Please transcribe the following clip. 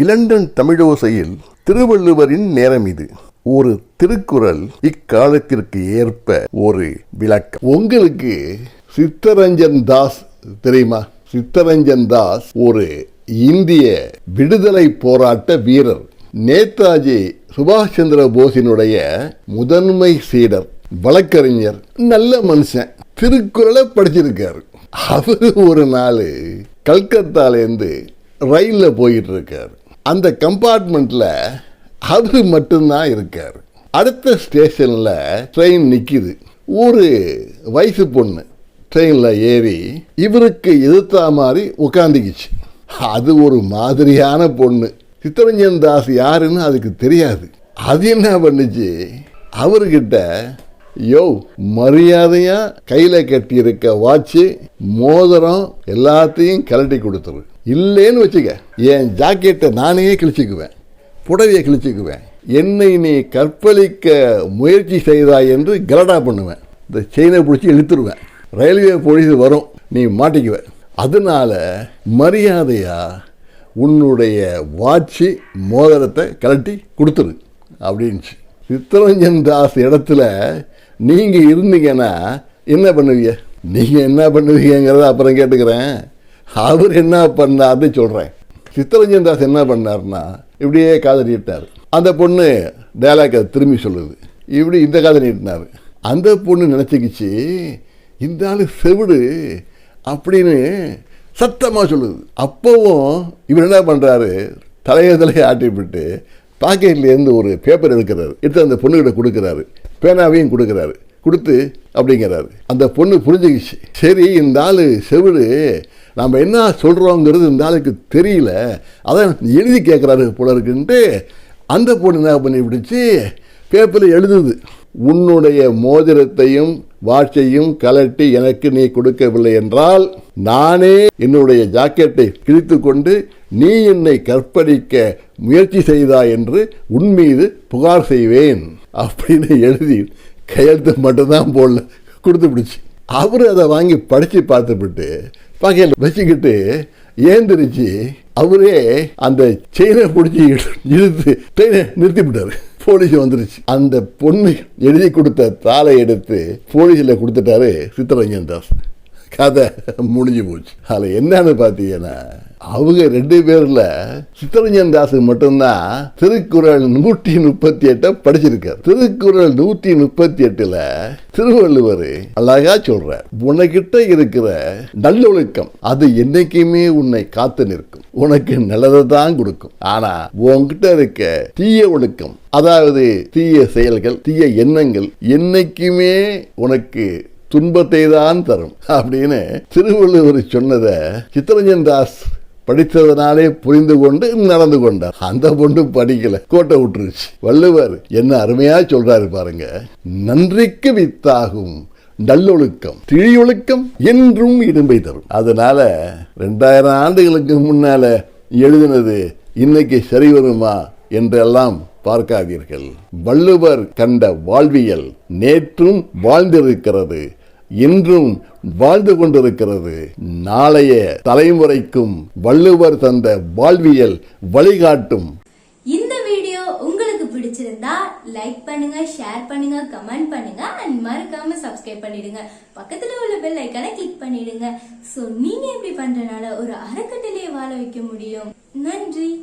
London தமிழோசையில் திருவள்ளுவரின் நேரம் இது. ஒரு திருக்குறள் இக்காலத்திற்கு ஏற்ப ஒரு விளக்கம். உங்களுக்கு சித்தரஞ்சன் தாஸ் தெரியுமா? சித்தரஞ்சன் தாஸ் ஒரு இந்திய விடுதலை போராட்ட வீரர். நேதாஜி சுபாஷ் சந்திர போஸினுடைய முதன்மை சீடர் வழக்கறிஞர் நல்ல மனுஷன் திருக்குறளை படிச்சிருக்காரு. அவரு ஒரு நாள் கல்கத்தாலேருந்து ரயிலில் போயிட்டு இருக்காரு. அந்த கம்பார்ட்மெண்ட்டில் அவர் மட்டும்தான் இருக்கார். அடுத்த ஸ்டேஷனில் ட்ரெயின் நிற்கிது ஒரு வயசு பொண்ணு ட்ரெயினில் ஏறி இவருக்கு எதிர்த்தா மாதிரி உட்காந்துக்கிச்சு அது ஒரு மாதிரியான பொண்ணு. சித்தரஞ்சன் தாஸ் யாருன்னு அதுக்கு தெரியாது. அது என்ன பண்ணுச்சு? அவர்கிட்ட யோ மரியாதையாக கையில் கட்டியிருக்க வாட்சு மோதிரம் எல்லாத்தையும் கழட்டி கொடுத்துரு. இல்லைன்னு வச்சுக்க. என் ஜாக்கெட்டை நானே கிழிச்சுக்குவேன். புடவையை கிழிச்சுக்குவேன். என்னை நீ கற்பழிக்க முயற்சி செய்தாய் என்று கலடா பண்ணுவேன். இந்த செயினை பிடிச்சி இழுத்துருவேன். ரயில்வே போலீஸ் வரும். நீ மாட்டிக்குவ. அதனால மரியாதையாக உன்னுடைய வாட்சி மோதிரத்தை கழட்டி கொடுத்துரு. அப்படின்ச்சு. சித்தரஞ்சன் தாஸ் இடத்துல நீங்கள் இருந்தீங்கன்னா என்ன பண்ணுவீங்க? நீங்கள் என்ன பண்ணுவீங்கிறத அப்புறம் கேட்டுக்கிறேன். அவர் என்ன பண்ணார்னு சொல்கிறேன் சித்தரஞ்சன் தாஸ் என்ன பண்ணார்னா இப்படியே காதை நீட்டினார் அந்த பொண்ணு டைலாக்கை திரும்பி சொல்லுது. இப்படி இந்த காதை நீட்டினார் அந்த பொண்ணு நினச்சிக்கிச்சு இந்த ஆள் செவிடு அப்படின்னு சத்தமாக சொல்லுது. அப்போவும் இவர் என்ன பண்ணுறாரு தலையை தலையை ஆட்டிவிட்டு பாக்கெட்லேருந்து ஒரு பேப்பர் எடுக்கிறாரு. எடுத்து அந்த பொண்ணுகிட்ட கொடுக்குறாரு. பேனாவையும் கொடுக்குறாரு. கொடுத்து அப்படிங்கிறாரு. அந்த பொண்ணு புரிஞ்சுக்கிச்சு. சரி இந்த ஆள் செவிடு நம்ம என்ன சொல்கிறோங்கிறது இந்த ஆளுக்கு தெரியல. அதான் எழுதி கேட்குறாரு போல இருக்குன்ட்டு அந்த பொண்ணு என்ன பண்ணி பிடிச்சி பேப்பரில் எழுதுது. உன்னுடைய மோதிரத்தையும் வாட்சையும் கலட்டி எனக்கு நீ கொடுக்கவில்லை என்றால் நானே என்னுடைய ஜாக்கெட்டை கிழித்து கொண்டு நீ என்னை கற்பழிக்க முயற்சி செய்தா என்று உன் மீது புகார் செய்வேன். அப்படின்னு எழுதி கையெழுத்து மட்டும்தான் போடல. கொடுத்து பிடிச்சி அவர் அதை வாங்கி படித்து பார்த்துவிட்டு பகையில் வச்சுக்கிட்டு ஏந்திரிச்சு அவரே அந்த செயினை பிடிச்சி இழுத்து ட்ரெயினை நிறுத்தி விட்டாரு. போலீஸ் வந்துருச்சு. அந்த பொண்ணு எழுதி கொடுத்த தாளை எடுத்து போலீஸில் கொடுத்துட்டாரு சித்தரஞ்சன் தாஸ். கதை முடிஞ்சு போச்சு. அதில் என்னன்னு பார்த்தீங்கன்னா அவங்க ரெண்டு பேரில் சித்தரஞ்சன் தாஸ் மட்டும்தான் திருக்குறள் நூற்றி முப்பத்தி எட்டை படிச்சிருக்காரு. திருக்குறள் நூற்றி முப்பத்தி எட்டில் திருவள்ளுவர் அழகா சொல்றார் உனக்கிட்ட இருக்கிற நல்லொழுக்கம் அது என்னைக்குமே உன்னை காத்து நிற்கும். உனக்கு நல்லதை தான் கொடுக்கும். ஆனா உன்கிட்ட இருக்க தீய ஒழுக்கம் அதாவது தீய செயல்கள் தீய எண்ணங்கள் என்னைக்குமே உனக்கு துன்பத்தை தான் தரும். அப்படின்னு திருவள்ளுவர் சொன்னதை சித்தரஞ்சன் தாஸ் படித்ததனாலே புரிந்து கொண்டு நடந்து கொண்டார். அந்த பொண்ணு படிக்கல. கோட்டை விட்டுருச்சு. வள்ளுவர் என்ன அருமையா சொல்றாரு பாருங்க. நன்றிக்கு வித்தாகும் நல்லொழுக்கம் திழியொழுக்கம் என்றும் இடும்பை தரும். அதனால ரெண்டாயிரம் ஆண்டுகளுக்கு முன்னால எழுதினது இன்னைக்கு சரி வருமா என்றெல்லாம் பார்க்காதீர்கள். வள்ளுவர் கண்ட வாழ்வியல் நேற்றும் வாழ்ந்திருக்கிறது. இன்றும் வாழ்ந்து கொண்டிருக்கிறது. நாளைய தலைமுறைக்கும் வள்ளுவர் தந்த வாழ்வியல் வழிகாட்டும். இந்த வீடியோ உங்களுக்கு பிடிச்சிருந்தா லைக் பண்ணுங்க ஷேர் பண்ணுங்க கமெண்ட் பண்ணுங்க அண்ட் மறக்காம சப்ஸ்கிரைப் பண்ணிடுங்க. பக்கத்துல உள்ள பெல் ஐக்கானை கிளிக் பண்ணிடுங்க. சோ நீங்க இப்படி பண்றனால ஒரு அறக்கட்டளையை வாழ வைக்க முடியும்? நன்றி.